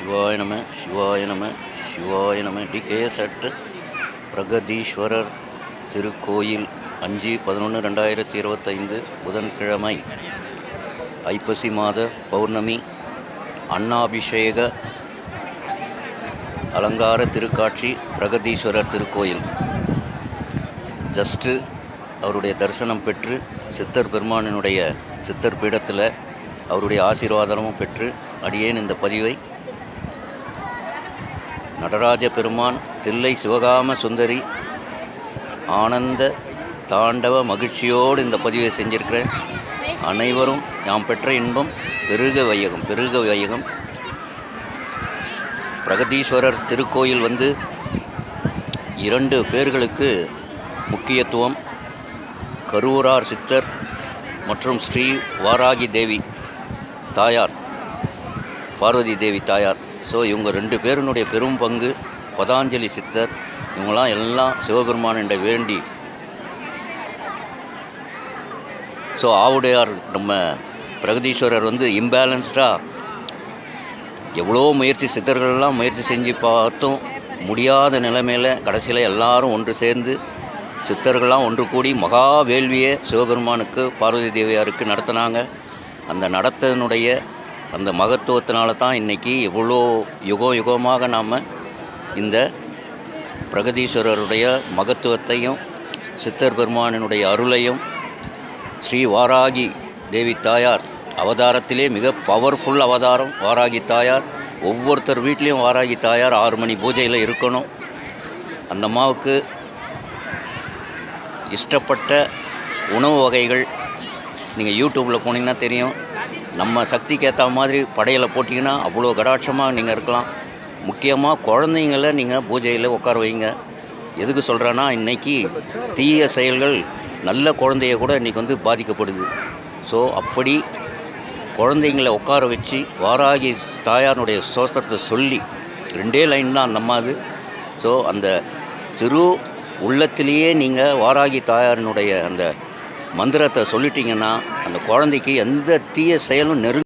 சிவாய நம சிவாய நம சிவாய நம. டிகேஎஸ் அட் பிரகதீஸ்வரர் திருக்கோயில் அஞ்சு பதினொன்று ரெண்டாயிரத்தி இருபத்தைந்து புதன்கிழமை. ஐப்பசி மாத பௌர்ணமி. அன்னாபிஷேக அலங்கார திருக்காட்சி பிரகதீஸ்வரர் திருக்கோயில். ஜஸ்ட்டு அவருடைய தரிசனம் பெற்று சித்தர் பெருமானினுடைய சித்தர் பீடத்தில் அவருடைய ஆசீர்வாதமும் பெற்று அடியேன் இந்த பதிவை நடராஜ பெருமான் தில்லை சிவகாம சுந்தரி ஆனந்த தாண்டவ மகிழ்ச்சியோடு இந்த பதிவை செஞ்சிருக்கிறேன். அனைவரும் நாம் பெற்ற இன்பம் பெருக வையகம் பெருக வையகம். பிரகதீஸ்வரர் திருக்கோயில் வந்து இரண்டு பேர்களுக்கு முக்கியத்துவம். கருவூரார் சித்தர் மற்றும் ஸ்ரீ வாராகி தேவி தாயார். பார்வதி தேவி தாயார். ஸோ இவங்க ரெண்டு பேருனுடைய பெரும் பங்கு பதாஞ்சலி சித்தர். இவங்களாம் எல்லாம் சிவபெருமானிட வேண்டி. ஸோ ஆவுடையார் நம்ம பிரகதீஸ்வரர் வந்து இம்பேலன்ஸ்டாக எவ்வளோ முயற்சி சித்தர்கள்லாம் முயற்சி செஞ்சு பார்த்தும் முடியாத நிலைமையில் கடைசியில் எல்லாரும் ஒன்று சேர்ந்து சித்தர்கள்லாம் ஒன்று கூடி மகா வேள்வியை சிவபெருமானுக்கு பார்வதி தேவியாருக்கு நடத்தினாங்க. அந்த நடத்தினுடைய அந்த மகத்துவத்தினால தான் இன்றைக்கி எவ்வளோ யுகம் யுகமாக நாம் இந்த பிரகதீஸ்வரருடைய மகத்துவத்தையும் சித்தர் பெருமானினுடைய அருளையும் ஸ்ரீ வாராகி தேவி தாயார் அவதாரத்திலே மிக பவர்ஃபுல் அவதாரம். வாராகி தாயார் ஒவ்வொருத்தர் வீட்லேயும் வாராகி தாயார் ஆறு மணி பூஜையில் இருக்கணும். அந்த அம்மாவுக்கு இஷ்டப்பட்ட உணவு வகைகள் நீங்கள் யூடியூப்பில் போனீங்கன்னா தெரியும். நம்ம சக்திக்கு ஏற்ற மாதிரி படையில் போட்டிங்கன்னா அவ்வளோ கடாட்சமாக நீங்கள் இருக்கலாம். முக்கியமாக குழந்தைங்கள நீங்கள் பூஜையில் உட்கார வைங்க. எதுக்கு சொல்கிறேன்னா இன்றைக்கி தீய செயல்கள் நல்ல குழந்தைய கூட இன்றைக்கி வந்து பாதிக்கப்படுது. ஸோ அப்படி குழந்தைங்கள உட்கார வச்சு வாராகி தாயாருடைய சோஸ்திரத்தை சொல்லி ரெண்டே லைன் தான் அந்த அது. ஸோ அந்த சிறு உள்ளத்திலேயே நீங்கள் வாராகி தாயாரினுடைய அந்த மந்திரத்தை சொல்லிட்டீங்கன்னா அந்த குழந்தைக்கு எந்த தீய செயலும் நெருங்க